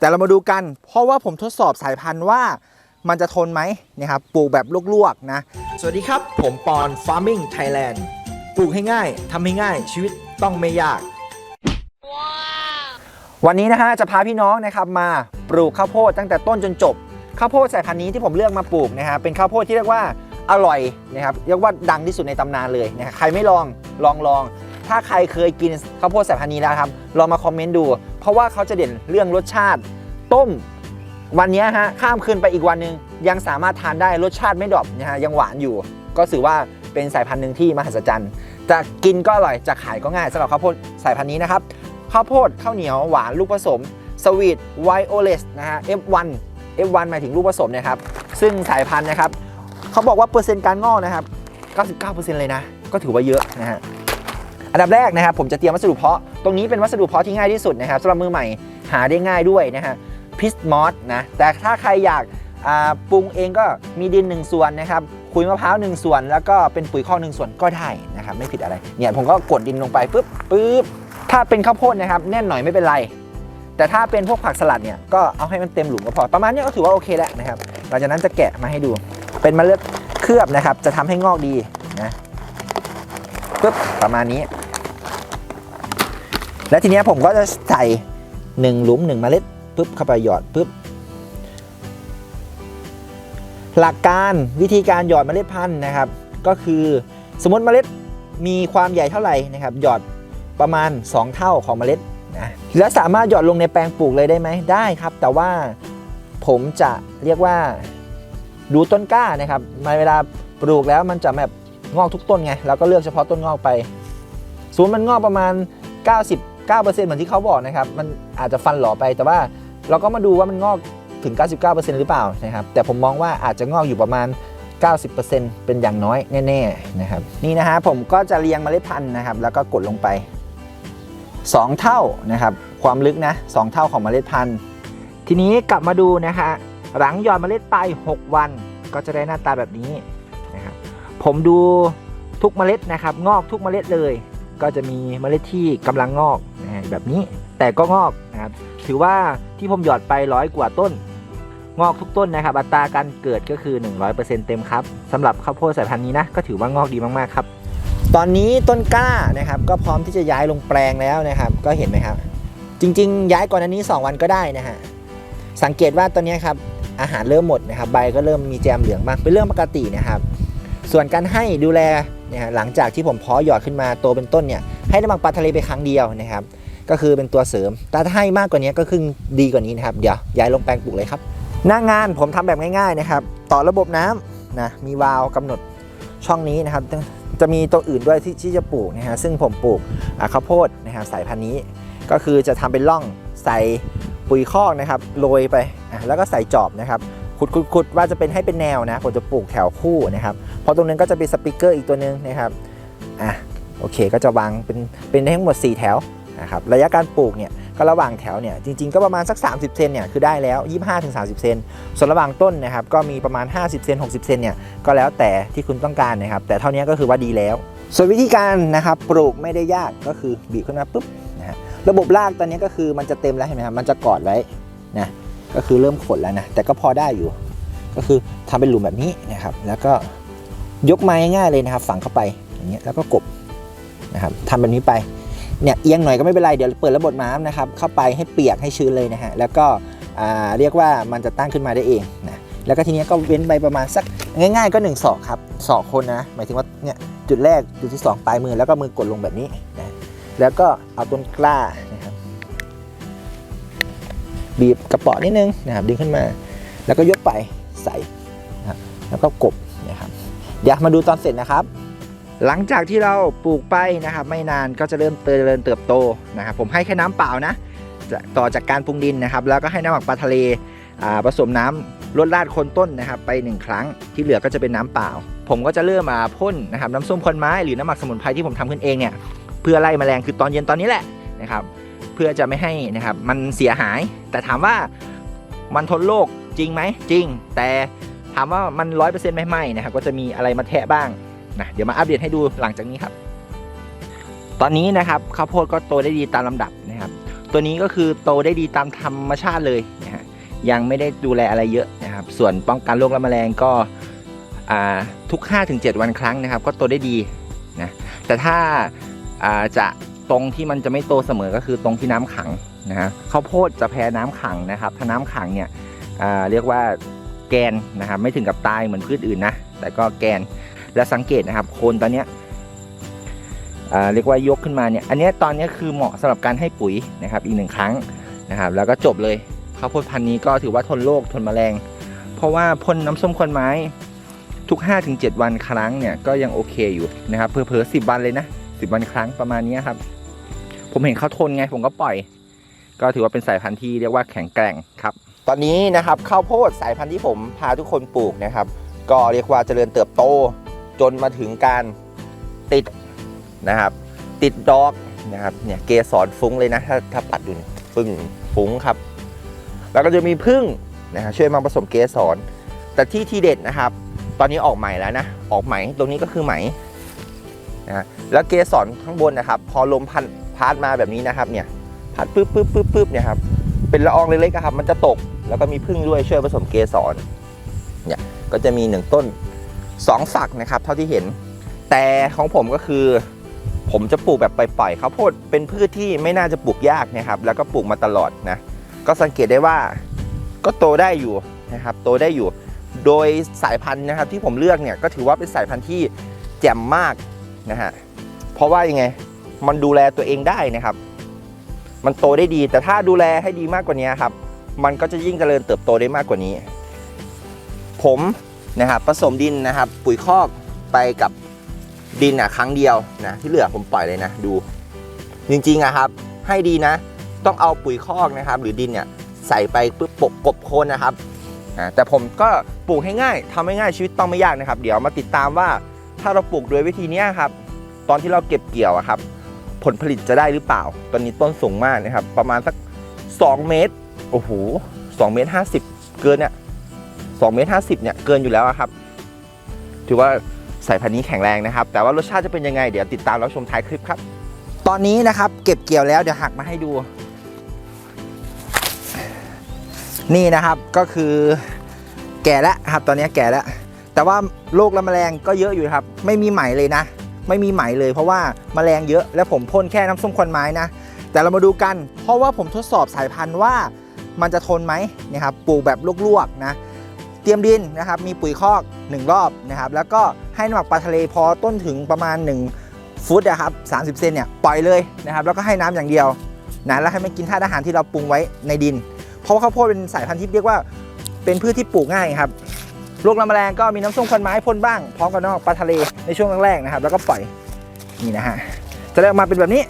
แต่เรามาดูกัน เพราะว่าผมทดสอบสายพันธุ์ว่ามันจะทนไหมนะครับปลูกแบบลวกๆนะ สวัสดีครับ ผมปอน Farming Thailand ปลูกให้ง่ายทำให้ง่าย ชีวิตต้องไม่ยาก วันนี้นะฮะจะพาพี่น้องนะครับมาปลูกข้าวโพดตั้งแต่ต้นจนจบข้าวโพดสายพันธุ์นี้ที่ผมเลือกมาปลูกนะฮะเป็นข้าวโพดที่เรียกว่าอร่อยนะครับเรียกว่าดังที่สุดในตำนานเลยนะฮะใครไม่ลองลองลองถ้าใครเคยกินข้าวโพดสายพันธุ์นี้แล้วครับลองมาคอมเมนต์ดู เพราะว่าเขาจะเด่นเรื่องรสชาติ ต้มวันนี้ฮะข้ามคืนไปอีกวันหนึ่งยังสามารถทานได้รสชาติไม่ดรอปนะฮะยังหวานอยู่ ก็ถือว่าเป็นสายพันธุ์หนึ่งที่มหัศจรรย์ จะกินก็อร่อยจะขายก็ง่ายสำหรับข้าวโพดสายพันธุ์นี้นะครับข้าวโพดข้าวเหนียวหวานลูกผสมสวีทไวโอเลสนะฮะ F1 F1 หมายถึงลูกผสมนะครับ ซึ่งสายพันธุ์นะครับ เขาบอกว่าเปอร์เซ็นต์การงอกนะครับ 99%เลยนะ ก็ถือว่าเยอะนะฮะ อันดับแรกนะครับผมจะเตรียมวัสดุเพาะ ตรงนี้เป็นวัสดุเพาะที่ง่ายที่สุดนะครับสำหรับมือใหม่หาได้ง่ายด้วยนะฮะพิสมอสนะแต่ถ้าใครอยากปรุงเองก็มีดิน 1 ส่วนนะครับขุยมะพร้าว1ส่วน แล้วก็เป็นปุ๋ยคอหนึ่งส่วนก็ได้นะครับไม่ผิดอะไรเนี่ยผมก็กดดินลงไปปุ๊บปุ๊บถ้าเป็นข้าวโพดนะครับแน่นหน่อยไม่เป็นไร แต่ถ้าเป็นพวกผักสลัดเนี่ยก็เอาให้มันเต็มหลุมก็พอประมาณนี้ก็ถือว่าโอเคแล้วนะครับหลังจากนั้นจะแกะมาให้ดู เป็นมเมล็ดเคลือบนะครับจะทำให้งอกดีนะปึ๊บประมาณนี้ และทีนี้ผมก็จะใส่หนึ่งหลุมหนึ่งเมล็ดปึ๊บเข้าไปหยอดปึ๊บหลักการวิธีการหยอดเมล็ดพันธุ์นะครับ ก็คือสมมติเมล็ดมีความใหญ่เท่าไหร่นะครับ หยอดประมาณ 2 เท่าของเมล็ดนะและสามารถหยอดลงในแปลงปลูกเลยได้ไหมได้ครับ แต่ว่าผมจะเรียกว่าดูต้นกล้านะครับมาเวลาปลูกแล้วมันจะแบบงอกทุกต้นไงเราก็เลือกเฉพาะต้นงอกไปส่วนมันงอกประมาณ 99%เหมือนที่เขาบอกนะครับ มันอาจจะฟันหลอไป แต่ว่าเราก็มาดูว่ามันงอกถึง 99%หรือเปล่านะครับ แต่ผมมองว่าอาจจะงอกอยู่ประมาณ 90%เป็นอย่างน้อยแน่ๆนะครับ นี่นะฮะผมก็จะเรียงเมล็ดพันธุ์นะครับ แล้วก็กดลงไป 2 เท่านะครับ ความลึกนะ 2 เท่าของเมล็ดพันธุ์ ทีนี้กลับมาดูนะคะหลังหยอดเมล็ดไป 6 วัน ก็จะได้หน้าตาแบบนี้นะครับ ผมดูทุกเมล็ดนะครับ งอกทุกเมล็ดเลย ก็จะมีเมล็ดที่กำลังงอก แบบนี้ แต่ก็งอกนะครับถือว่าที่ผมหยอดไปร้อยกว่าต้น งอกทุกต้นนะครับอัตราการเกิดก็คือ 100%เต็มครับสำหรับข้าวโพดสายพันธุ์นี้นะก็ถือว่างอกดีมากๆครับ ตอนนี้ต้นกล้านะครับก็พร้อมที่จะย้ายลงแปลงแล้วนะครับ ก็เห็นไหมครับ จริง ๆ ย้ายก่อนอันนี้ 2 วันก็ได้นะฮะสังเกตว่าตอนนี้ครับอาหารเริ่มหมดนะครับใบก็เริ่มมีแจมเหลืองบ้างเป็นเรื่องปกตินะครับ ส่วนการให้ดูแลเนี่ยหลังจากที่ผมเพาะหยอดขึ้นมาโตเป็นต้นเนี่ยให้น้ำมันปลาทะเลไปครั้งเดียวนะครับ ก็คือเป็นตัวเสริม แต่ถ้าให้มากกว่านี้ก็คือดีกว่านี้นะครับ เดี๋ยวย้ายลงแปลงปลูกเลยครับ หน้างานผมทำแบบง่ายๆนะครับ ต่อระบบน้ำนะ มีวาล์วกำหนดช่องนี้นะครับ จะมีตัวอื่นด้วยที่ที่จะปลูกนะฮะ ซึ่งผมปลูกข้าวโพดนะครับสายพันธุ์นี้ ก็คือจะทำเป็นร่องใส่ปุ๋ยคอกนะครับโรยไป แล้วก็ใส่จอบนะครับขุดขุดขดว่าจะเป็นให้เป็นแนวนะผมจะปลูกแถวคู่นะครับพราะตรงนั้นก็จะเป็นสปีกเกอร์อีกตัวหนึงนะครับ อะ โอเค ก็จะวางเป็นเป็นทั้งหมด 4 แถว นะครับระยะการปลูกเนี่ยก็ระหว่างแถวเนี่ยจริงๆก็ประมาณสัก 30 เซนเนี่ยคือได้แล้ว 25-30 เซนส่วนระหว่างต้นนะครับก็มีประมาณ 50 เซน60 เซนเนี่ยก็แล้วแต่ที่คุณต้องการนะครับแต่เท่านี้ก็คือว่าดีแล้ว ส่วนวิธีการนะครับปลูกไม่ได้ยากก็คือบีบขึ้นมาปุ๊บนะฮะระบบรากตอนนี้ก็คือมันจะเต็มแล้วเห็นไหมครับมันจะกอดไว้นะก็คือเริ่มขดแล้วนะแต่ก็พอได้อยู่ ก็คือทำเป็นหลุมแบบนี้นะครับแล้วก็ยกไม้ง่ายๆเลยนะครับฝังเข้าไปอย่างเงี้ยแล้วก็กบนะครับทำแบบนี้ไป เนี่ยเอียงหน่อยก็ไม่เป็นไร เดี๋ยวเปิดระบบน้ำนะครับ เข้าไปให้เปียกให้ชื้นเลยนะฮะ แล้วก็เรียกว่ามันจะตั้งขึ้นมาได้เองนะ แล้วก็ทีนี้ก็เว้นไปประมาณสักง่าย ๆ ก็1ศอกครับศอกคนนะ หมายถึงว่าเนี่ยจุดแรกจุดที่สองปลายมือแล้วก็มือกดลงแบบนี้นะ แล้วก็เอาต้นกล้านะครับ บีบกระป๋อนิดนึงนะครับดึงขึ้นมา แล้วก็ยกไปใส่นะครับแล้วก็กบนะครับเดี๋ยวมาดูตอนเสร็จนะครับ หลังจากที่เราปลูกไปนะครับ ไม่นานก็จะเริ่มเจริญเติบโตนะครับ ผมให้แค่น้ำเปล่านะ ต่อจากการปรุงดินนะครับ แล้วก็ให้น้ำหมักปลาทะเลผสมน้ำลดราดคนต้นนะครับ ไปหนึ่งครั้งที่เหลือก็จะเป็นน้ำเปล่า ผมก็จะเริ่มมาพ่นนะครับน้ำส้มคนไม้หรือน้ำหมักสมุนไพรที่ผมทำขึ้นเองเนี่ยเพื่อไล่แมลงคือตอนเย็นตอนนี้แหละนะครับ เพื่อจะไม่ให้นะครับมันเสียหาย แต่ถามว่ามันทนโรคจริงไหมจริง แต่ถามว่ามันร้อยเปอร์เซ็นต์ไม่ไหมนะครับก็จะมีอะไรมาแทะบ้าง นะเดี๋ยวมาอัปเดตให้ดูหลังจากนี้ครับ ตอนนี้นะครับข้าวโพดก็โตได้ดีตามลำดับนะครับ ตัวนี้ก็คือโตได้ดีตามธรรมชาติเลยนะฮะยังไม่ได้ดูแลอะไรเยอะนะครับ ส่วนป้องกันโรคและแมลงก็อ่าทุก 5-7 วันครั้งนะครับ ก็โตได้ดีนะแต่ถ้าาจะตรงที่มันจะไม่โตเสมอก็คือตรงที่น้ำขังนะฮะข้าวโพดจะแพ้น้ำขังนะครับ ถ้าน้ำขังเนี่ยเรียกว่าแกนนะครับไม่ถึงกับตายเหมือนพืชอื่นนะแต่ก็แกน และสังเกตนะครับโคนตอนเนี้ยเรียกว่ายกขึ้นมาเนี่ยอันนี้ตอนนี้คือเหมาะสำหรับการให้ปุ๋ยนะครับอีกหนึ่งครั้งนะครับแล้วก็จบเลยข้าวโพดพันธุ์นี้ก็ถือว่าทนโรคทนแมลง เพราะว่าพ่นน้ำส้มควนไม้ทุก 5-7 วันครั้งเนี่ยก็ยังโอเคอยู่นะครับเพอเพอสิบวันเลยนะสิบวันครั้งประมาณนี้ครับ ผมเห็นเขาทนไงผมก็ปล่อย ก็ถือว่าเป็นสายพันธุ์ที่เรียกว่าแข็งแกร่งครับ ตอนนี้นะครับข้าวโพดสายพันธุ์ที่ผมพาทุกคนปลูกนะครับ ก็เรียกว่าเจริญเติบโต จนมาถึงการติดนะครับ ติดดอกนะครับเนี่ยเกสรฟุ้งเลยนะถ้าถ้าปัดดูเนี่ยฟึ่งฟุ้งครับ แล้วก็จะมีพึ่งนะครับช่วยมาผสมเกสร แต่ที่ทีเด็ดนะครับ ตอนนี้ออกใหม่แล้วนะ ออกใหม่ตรงนี้ก็คือไหมนะแล้วเกสรข้างบนนะครับ พอลมพัดพัดมาแบบนี้นะครับเนี่ยพัดปึ๊บปึ๊บปึ๊บปึ๊บเนี่ยครับเป็นละอองเล็กๆครับมันจะตก แล้วก็มีพึ่งด้วยช่วยผสมเกสรเนี่ยก็จะมีหนึ่งต้น สองฝักนะครับเท่าที่เห็น แต่ของผมก็คือ ผมจะปลูกแบบปล่อยๆข้าวโพดเป็นพืชที่ไม่น่าจะปลูกยากนะครับ แล้วก็ปลูกมาตลอดนะ ก็สังเกตได้ว่าก็โตได้อยู่นะครับ โตได้อยู่ โดยสายพันธุ์นะครับที่ผมเลือกเนี่ยก็ถือว่าเป็นสายพันธุ์ที่แจ่มมากนะฮะ เพราะว่ายังไง มันดูแลตัวเองได้นะครับ มันโตได้ดี แต่ถ้าดูแลให้ดีมากกว่านี้ครับ มันก็จะยิ่งเจริญเติบโตได้มากกว่านี้ ผม นะครับผสมดินนะครับ ปุ๋ยคอกไปกับดินอะครั้งเดียวนะที่เหลือผมปล่อยเลยนะดู จริงๆอะครับ ให้ดีนะ ต้องเอาปุ๋ยคอกนะครับ หรือดินเนี่ยใส่ไปปุ๊บปกกบโคนนะครับแต่ผมก็ปลูกให้ง่ายทำให้ง่ายชีวิตต้องไม่ยากนะครับ เดี๋ยวมาติดตามว่าถ้าเราปลูกโดยวิธีนี้ครับ ตอนที่เราเก็บเกี่ยวครับ ผลผลิตจะได้หรือเปล่า ตอนนี้ต้นสูงมากนะครับ ประมาณสัก 2 เมตรโอ้โห2เมตร50 เกินเนี่ย 2เมตร50เนี่ยเกินอยู่แล้วครับ ถือว่าสายพันธุ์นี้แข็งแรงนะครับ แต่ว่ารสชาติจะเป็นยังไงเดี๋ยวติดตามรับชมท้ายคลิปครับ ตอนนี้นะครับเก็บเกี่ยวแล้วเดี๋ยวหักมาให้ดู นี่นะครับก็คือแก่แล้วครับ ตอนนี้แก่แล้ว แต่ว่าโรคและแมลงก็เยอะอยู่ครับ ไม่มีไหมเลยนะ ไม่มีไหมเลยเพราะว่าแมลงเยอะและผมพ่นแค่น้ำส้มควันไม้นะ แต่เรามาดูกัน เพราะว่าผมทดสอบสายพันธุ์ว่ามันจะทนไหมนะครับปลูกแบบลวกๆนะ เตรียมดินนะครับ มีปุ๋ยคอก 1 รอบนะครับ แล้วก็ให้น้ำหมักปลาทะเลพอต้นถึงประมาณ 1 ฟุตนะครับ30เซนเนี่ยปล่อยเลยนะครับ แล้วก็ให้น้ำอย่างเดียวนะแล้วให้มันกินธาตุอาหารที่เราปรุงไว้ในดิน เพราะว่าข้าวโพดเป็นสายพันธุ์ที่เรียกว่าเป็นพืชที่ปลูกง่ายครับโรคละแมลงก็มีน้ำส้มควันไม้พ่นบ้างพร้อมกับน้ำหมักปลาทะเลในช่วงแรกๆนะครับ แล้วก็ปล่อยนี่นะฮะจะได้ออกมาเป็นแบบนี้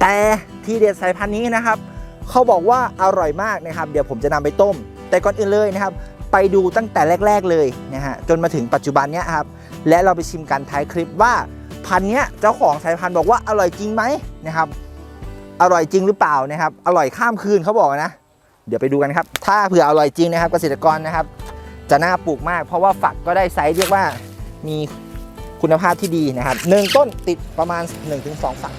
แต่ที่เด็ดสายพันธุ์นี้นะครับ เขาบอกว่าอร่อยมากนะครับ เดี๋ยวผมจะนำไปต้ม แต่ก่อนอื่นเลยนะครับ ไปดูตั้งแต่แรก ๆเลยนะฮะจนมาถึงปัจจุบันเนี้ยครับและเราไปชิมกันท้ายคลิปว่าพันเนี้ยเจ้าของสายพันธุ์บอกว่าอร่อยจริงไหมนะครับอร่อยจริงหรือเปล่านะครับ อร่อยข้ามคืนเขาบอกนะ เดี๋ยวไปดูกันครับ ถ้าเผื่ออร่อยจริงนะครับเกษตรกรนะครับ จะน่าปลูกมาก เพราะว่าฝักก็ได้ไซส์เรียกว่ามีคุณภาพที่ดีนะครับหนึ่งต้นติดประมาณ 1-2 ฝัก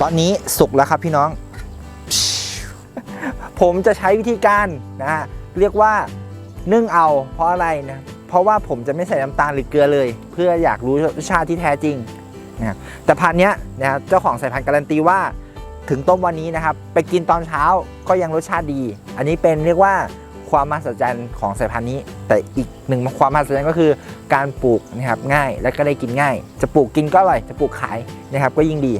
ตอนนี้สุกแล้วครับพี่น้อง ผมจะใช้วิธีการนะฮะเรียกว่านึ่งเอาเพราะอะไรนะเพราะว่าผมจะไม่ใส่น้ำตาลหรือเกลือเลย เพื่ออยากรู้รสชาติที่แท้จริงนะแต่พันเนี้ยนะครับเจ้าของสายพันธุ์การันตีว่าถึงต้มวันนี้นะครับ ไปกินตอนเช้าก็ยังรสชาติดี อันนี้เป็นเรียกว่าความมหัศจรรย์ของสายพันธุ์นี้ แต่อีกหนึ่งความมหัศจรรย์ก็คือการปลูกนะครับง่ายและก็ได้กินง่าย จะปลูกกินก็อร่อยจะปลูกขายนะครับก็ยิ่งดี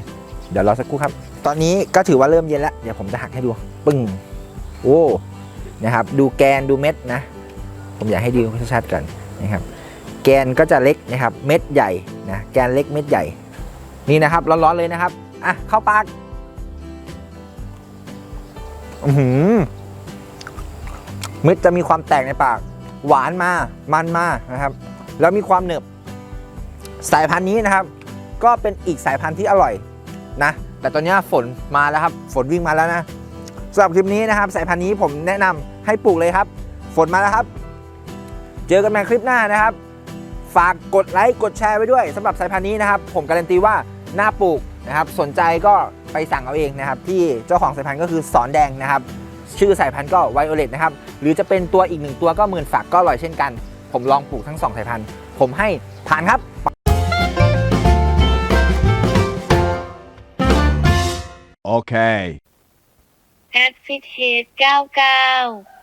เดี๋ยวรอสักครู่ครับ ตอนนี้ก็ถือว่าเริ่มเย็นแล้ว เดี๋ยวผมจะหักให้ดู ปึ้ง โอ้นะครับดูแกนดูเม็ดนะ ผมอยากให้ดูชัดๆกันนะครับแกนก็จะเล็กนะครับเม็ดใหญ่นะแกนเล็กเม็ดใหญ่ นี่นะครับร้อนๆเลยนะครับอะเข้าปากอือหือเม็ดจะมีความแตกในปาก หวานมามันมานะครับ แล้วมีความหนึบ สายพันธุ์นี้นะครับ ก็เป็นอีกสายพันธุ์ที่อร่อยนะ แต่ตอนนี้ฝนมาแล้วครับ ฝนวิ่งมาแล้วนะ สำหรับคลิปนี้นะครับ สายพันธุ์นี้ผมแนะนำให้ปลูกเลยครับ ฝนมาแล้วครับ เจอกันใหม่คลิปหน้านะครับ ฝากกดไลค์กดแชร์ไว้ด้วยสำหรับสายพันธุ์นี้นะครับ ผมการันตีว่าหน้าปลูกนะครับ สนใจก็ไปสั่งเอาเองนะครับ ที่เจ้าของสายพันธุ์ก็คือสอนแดงนะครับ ชื่อสายพันธุ์ก็ไวโอเลตนะครับ หรือจะเป็นตัวอีกหนึ่งตัวก็หมื่นฝักก็อร่อยเช่นกัน ผมลองปลูกทั้งสองสายพันธุ์ ผมให้ผ่านครับ Okay. แอดฟิตเฮด99